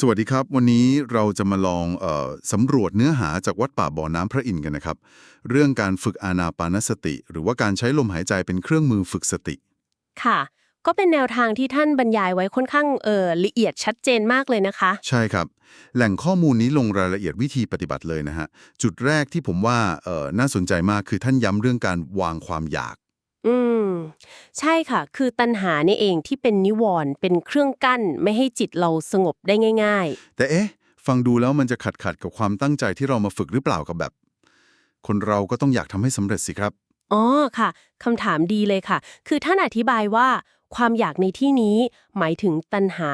สวัสดีครับ วันนี้เราจะมาลองเออสำรวจเนื้อหาจากวัดป่าบ่อน้ำพระอินทร์กันนะครับ เรื่องการฝึกอานาปานสติ หรือว่าการใช้ลมหายใจเป็นเครื่องมือฝึกสติ ค่ะ ก็เป็นแนวทางที่ท่านบรรยายไว้ค่อนข้างเออละเอียดชัดเจนมากเลยนะคะ ใช่ครับ แหล่งข้อมูลนี้ลงรายละเอียดวิธีปฏิบัติเลยนะฮะ จุดแรกที่ผมว่าเออน่าสนใจมากคือท่านย้ำเรื่องการวางความอยาก อืม ใช่ค่ะ คือตัณหานี่เองที่เป็นนิวรณ์เป็นเครื่องกั้นไม่ให้จิตเราสงบได้ง่าย แต่เอ๊ะ ฟังดูแล้วมันจะขัดขัดกับความตั้งใจที่เรามาฝึกหรือเปล่ากับแบบ คนเราก็ต้องอยากทำให้สำเร็จสิครับ ๆ อ๋อค่ะคำถามดีเลยค่ะ คือท่านอธิบายว่า ความอยากในที่นี้ หมายถึงตัณหา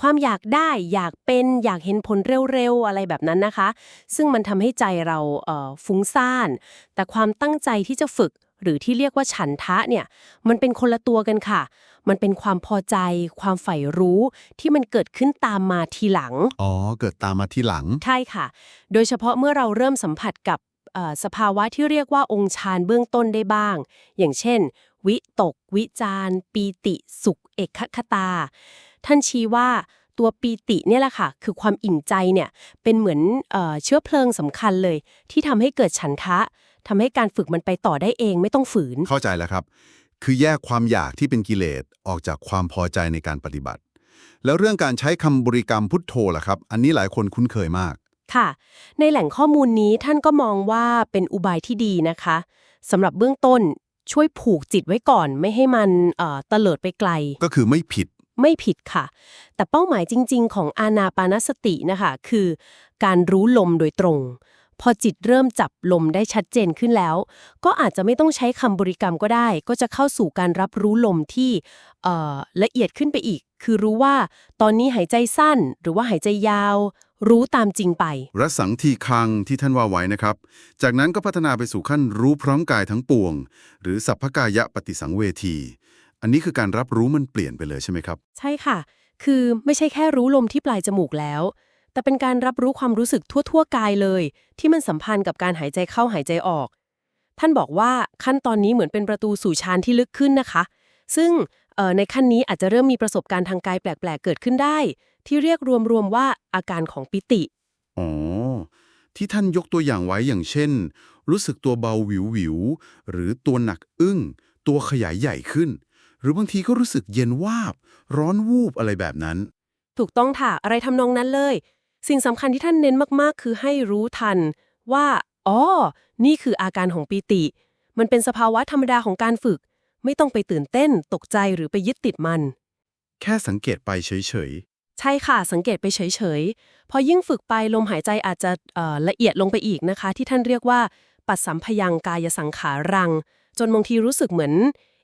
ความอยากได้อยากเป็นอยากเห็นผลเร็วๆ อะไรแบบนั้นนะคะ ซึ่งมันทำให้ใจเราเอ่อฟุ้งซ่าน แต่ความตั้งใจที่จะฝึก หรือที่เรียกว่าฉันทะเนี่ยมันเป็นคนละตัวกันค่ะ มันเป็นความพอใจ ความใฝ่รู้ที่มันเกิดขึ้นตามมาทีหลัง อ๋อ เกิดตามมาที่หลัง ใช่ค่ะ โดยเฉพาะเมื่อเราเริ่มสัมผัสกับเอ่อสภาวะที่เรียกว่าองค์ฌานเบื้องต้นได้บ้าง อย่างเช่น วิตก วิจารปีติ สุข เอกคตา ท่านชี้ว่าตัวปีติเนี่ยแหละค่ะ คือความอิ่มใจเนี่ยเป็นเหมือนเอ่อเชื้อเพลิงสำคัญเลย ที่ทำให้เกิดฉันทะ ทำให้การฝึกมันไปต่อได้เองไม่ต้องฝืน เข้าใจแล้วครับ คือแยกความอยากที่เป็นกิเลสออกจากความพอใจในการปฏิบัติ แล้วเรื่องการใช้คำบริกรรมพุทโธล่ะครับ อันนี้หลายคนคุ้นเคยมาก ค่ะ ในแหล่งข้อมูลนี้ท่านก็มองว่าเป็นอุบายที่ดีนะคะสำหรับเบื้องต้นช่วยผูกจิตไว้ก่อนไม่ให้มันเอ่อเตลิดไปไกล ก็คือไม่ผิดไม่ผิดค่ะ แต่เป้าหมายจริง ๆ ของอานาปานสตินะคะ คือ การรู้ลมโดยตรง พอจิตเริ่มจับลมได้ชัดเจนขึ้นแล้ว ก็อาจจะไม่ต้องใช้คำบริกรรมก็ได้ ก็จะเข้าสู่การรับรู้ลมที่เอ่อละเอียดขึ้นไปอีก คือรู้ว่าตอนนี้หายใจสั้น หรือว่าหายใจยาว รู้ตามจริงไปรสังทีคังที่ท่านว่าไว้นะครับ จากนั้นก็พัฒนาไปสู่ขั้นรู้พร้อมกายทั้งปวง หรือสัพพกายะปฏิสังเวที อันนี้คือการรับรู้มันเปลี่ยนไปเลยใช่ไหมครับ ใช่ค่ะ คือไม่ใช่แค่รู้ลมที่ปลายจมูกแล้ว แต่เป็นการรับรู้ความรู้สึกทั่ว ๆ กายเลย ที่มันสัมพันธ์กับการหายใจเข้าหายใจออก ท่านบอกว่าขั้นตอนนี้เหมือนเป็นประตูสู่ฌานที่ลึกขึ้นนะคะ ซึ่งเอ่อในขั้นนี้อาจจะเริ่มมีประสบการณ์ทางกายแปลก ๆ เกิดขึ้นได้ ที่เรียกรวมๆว่าอาการของปิติอ๋อที่ท่านยกตัวอย่างไว้อย่างเช่น รู้สึกตัวเบาหวิวหวิวๆหรือตัวหนักอึ้ง ตัวขยายใหญ่ขึ้น หรือบางทีก็รู้สึกเย็นวาบ ร้อนวูบอะไรแบบนั้น ถูกต้องค่ะ อะไรทำนองนั้นเลย สิ่งสำคัญที่ท่านเน้นมากๆ คือให้รู้ทันว่า อ๋อ นี่คืออาการของปีติ มันเป็นสภาวะธรรมดาของการฝึก ไม่ต้องไปตื่นเต้น ตกใจหรือไปยึดติดมัน แค่สังเกตไปเฉยใช่ค่ะ สังเกตไปเฉยๆ พอยิ่งฝึกไปลมหายใจอาจจะเอ่อละเอียดลงไปอีกนะคะ ที่ท่านเรียกว่าปัสสัมพยังกายสังขารัง จนบางทีรู้สึกเหมือน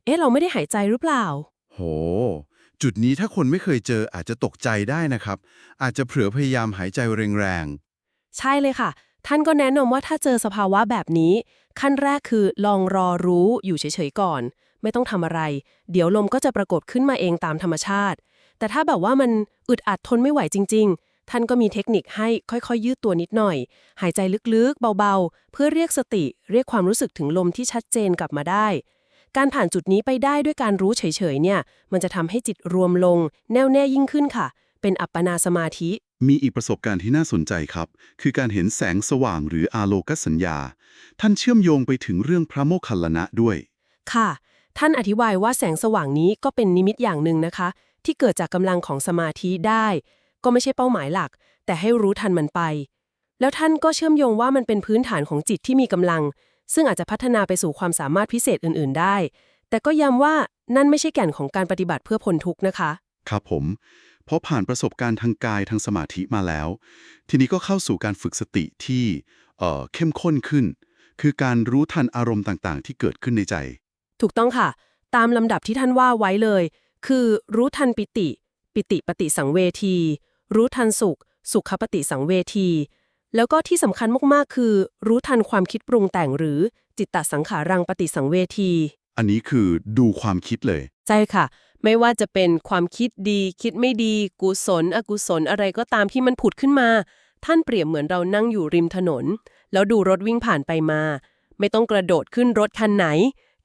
เอ๊ะ เราไม่ได้หายใจหรือเปล่า ๆ โห จุดนี้ถ้าคนไม่เคยเจออาจจะตกใจได้นะครับ อาจจะเผลอพยายามหายใจแรงๆ ใช่เลยค่ะ ท่านก็แนะนำว่าถ้าเจอสภาวะแบบนี้ ขั้นแรกคือลองรอรู้อยู่เฉยๆก่อน ไม่ต้องทำอะไร เดี๋ยวลมก็จะปรากฏขึ้นมาเองตามธรรมชาติ แต่ถ้าแบบว่ามันอึดอัดทนไม่ไหวจริง ๆ ท่านก็มีเทคนิคให้ค่อยๆ ยืดตัวนิดหน่อย หายใจลึกๆ เบาๆ เพื่อเรียกสติ เรียกความรู้สึกถึงลมที่ชัดเจนกลับมาได้ การผ่านจุดนี้ไปได้ด้วยการรู้เฉยๆเนี่ย มันจะทำให้จิตรวมลง แน่วแน่ยิ่งขึ้นค่ะ เป็นอัปปนาสมาธิๆมีอีกประสบการณ์ที่น่าสนใจครับ คือการเห็นแสงสว่างหรืออาโลกสัญญา ท่านเชื่อมโยงไปถึงเรื่องพระโมคคัลลานะด้วย ค่ะ ท่านอธิบายว่าแสงสว่างนี้ก็เป็นนิมิตอย่างหนึ่งนะคะ ที่เกิดจากกำลังของสมาธิได้ ก็ไม่ใช่เป้าหมายหลัก แต่ให้รู้ทันมันไป แล้วท่านก็เชื่อมโยงว่ามันเป็นพื้นฐานของจิตที่มีกำลัง ซึ่งอาจจะพัฒนาไปสู่ความสามารถพิเศษอื่น ๆ ได้ แต่ก็ย้ำว่านั่นไม่ใช่แก่นของการปฏิบัติเพื่อพ้นทุกข์นะคะ ครับผมพอผ่านประสบการณ์ทางกายทางสมาธิมาแล้ว ทีนี้ก็เข้าสู่การฝึกสติที่เอ่อเข้มข้นขึ้น คือการรู้ทันอารมณ์ต่างๆ ที่เกิดขึ้นในใจ ถูกต้องค่ะ ตามลำดับที่ท่านว่าไว้เลย คือรู้ทันปิติ ปิติปฏิสังเวที รู้ทันสุข สุขปฏิสังเวที แล้วก็ที่สำคัญมากๆ คือ รู้ทันความคิดปรุงแต่งหรือจิตตสังขารังปฏิสังเวที อันนี้คือดูความคิดเลย ใช่ค่ะ ไม่ว่าจะเป็นความคิดดีคิดไม่ดี กุศล อกุศลอะไรก็ตามที่มันผุดขึ้นมา ท่านเปรียบเหมือนเรานั่งอยู่ริมถนน แล้วดูรถวิ่งผ่านไปมา ไม่ต้องกระโดดขึ้นรถคันไหน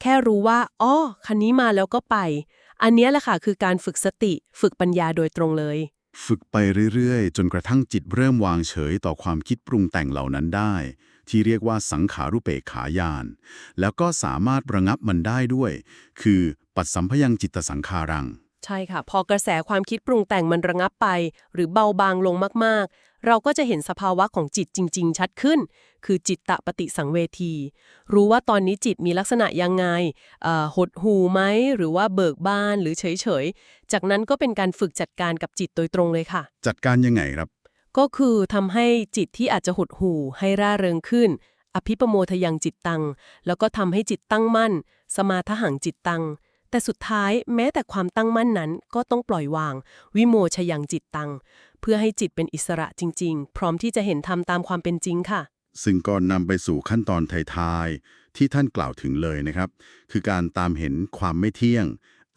แค่รู้ว่าอ้อคันนี้มาแล้วก็ไป อันเนี้ยแหละค่ะคือการฝึกสติ ฝึกปัญญาโดยตรงเลย ฝึกไปเรื่อยๆ จนกระทั่งจิตเริ่มวางเฉยต่อความคิดปรุงแต่งเหล่านั้นได้ ที่เรียกว่าสังขารุเปกขายาน แล้วก็สามารถระงับมันได้ด้วย คือปัดสัมพยังจิตสังขารัง ใช่ค่ะ พอกระแสความคิดปรุงแต่งมันระงับไป หรือเบาบางลงมากๆ เราก็จะเห็นสภาวะของจิตจริง ๆ ชัดขึ้น คือจิตตะปฏิสังเวที รู้ว่าตอนนี้จิตมีลักษณะยังไงเอ่อหดหูไหม หรือว่าเบิกบานหรือเฉย ๆ จากนั้นก็เป็นการฝึกจัดการกับจิตโดยตรงเลยค่ะ จัดการยังไงครับ ก็คือทำให้จิตที่อาจจะหดหู่ให้ร่าเริงขึ้น อภิปโมทยังจิตตัง แล้วก็ทำให้จิตตั้งมั่น สมาทหังจิตตังแต่สุดท้ายแม้แต่ความตั้งมั่นนั้นก็ต้องปล่อยวาง วิโมชยังจิตตัง เพื่อให้จิตเป็นอิสระจริง ๆ พร้อมที่จะเห็นธรรมตามความเป็นจริงค่ะ ซึ่งก็นำไปสู่ขั้นตอนท้ายๆที่ท่านกล่าวถึงเลยนะครับ คือการตามเห็นความไม่เที่ยง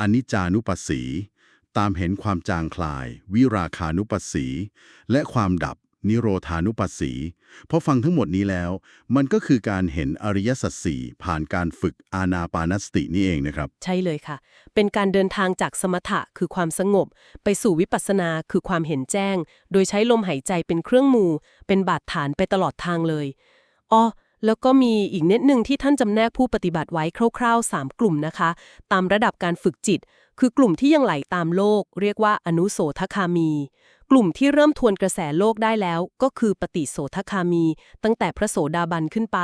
อนิจจานุปัสสี ตามเห็นความจางคลาย วิราคานุปัสสี และความดับ นิโรธานุปัสสีพอฟังทั้งหมดนี้แล้ว มันก็คือการเห็นอริยสัจสี่ผ่านการฝึกอานาปานสตินี่เองนะครับ ใช่เลยค่ะ เป็นการเดินทางจากสมถะคือความสงบ ไปสู่วิปัสสนาคือความเห็นแจ้ง โดยใช้ลมหายใจเป็นเครื่องมือ เป็นบาดฐานไปตลอดทางเลยอ้อแล้วก็มีอีกเน็ตหนึ่งที่ท่านจำแนกผู้ปฏิบัติไว้คร่าวๆ 3 กลุ่มนะคะ ตามระดับการฝึกจิต คือกลุ่มที่ยังไหลตามโลก เรียกว่าอนุโสทคามี กลุ่มที่เริ่มทวนกระแสโลกได้แล้ว ก็คือปฏิโสทคามี ตั้งแต่พระโสดาบันขึ้นไป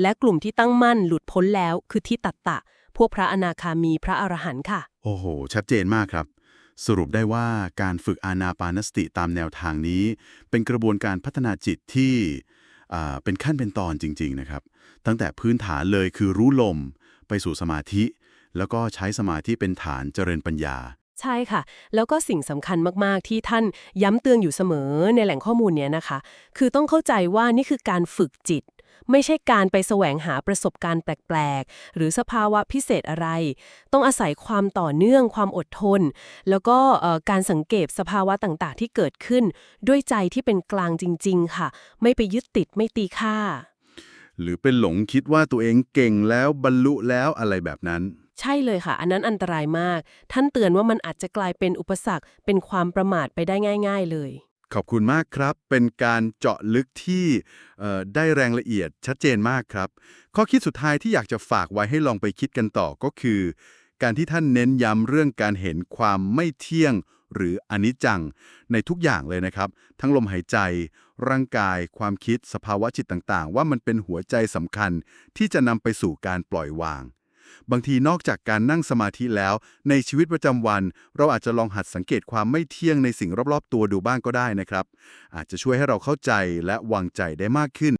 และกลุ่มที่ตั้งมั่นหลุดพ้นแล้ว คือที่ตัตตะ พวกพระอนาคามีพระอรหันต์ค่ะ โอ้โห ชัดเจนมากครับสรุปได้ว่าการฝึกอานาปานสติตามแนวทางนี้ เป็นกระบวนการพัฒนาจิตที่เป็นขั้นเป็นตอนจริง ๆนะครับ ตั้งแต่พื้นฐานเลยคือรู้ลมไปสู่สมาธิ แล้วก็ใช้สมาธิเป็นฐานเจริญปัญญา ใช่ค่ะ แล้วก็สิ่งสำคัญมาก ๆ ที่ท่านย้ำเตือนอยู่เสมอในแหล่งข้อมูลเนี้ยนะคะ คือต้องเข้าใจว่านี่คือการฝึกจิต ไม่ใช่การไปแสวงหาประสบการณ์แปลก ๆ หรือสภาวะพิเศษอะไร ต้องอาศัยความต่อเนื่อง ความอดทน แล้วก็การสังเกตสภาวะต่างๆ ที่เกิดขึ้น ด้วยใจที่เป็นกลางจริง ๆ ค่ะ ไม่ไปยึดติดไม่ตีค่า หรือเป็นหลงคิดว่าตัวเองเก่งแล้วบรรลุแล้วอะไรแบบนั้น ใช่เลยค่ะ อันนั้นอันตรายมาก ท่านเตือนว่ามันอาจจะกลายเป็นอุปสรรค เป็นความประมาทไปได้ง่าย ๆ เลย ขอบคุณมากครับ เป็นการเจาะลึกที่ได้แรงละเอียดชัดเจนมากครับ ข้อคิดสุดท้ายที่อยากจะฝากไว้ให้ลองไปคิดกันต่อก็คือ การที่ท่านเน้นย้ำเรื่องการเห็นความไม่เที่ยงหรืออนิจจังในทุกอย่างเลยนะครับ ทั้งลมหายใจ ร่างกาย ความคิดสภาวะจิตต่างๆ ว่ามันเป็นหัวใจสำคัญที่จะนำไปสู่การปล่อยวาง บางทีนอกจากการนั่งสมาธิแล้ว ในชีวิตประจำวัน เราอาจจะลองหัดสังเกตความไม่เที่ยงในสิ่งรอบๆ ตัวดูบ้างก็ได้นะครับ อาจจะช่วยให้เราเข้าใจและวางใจได้มากขึ้น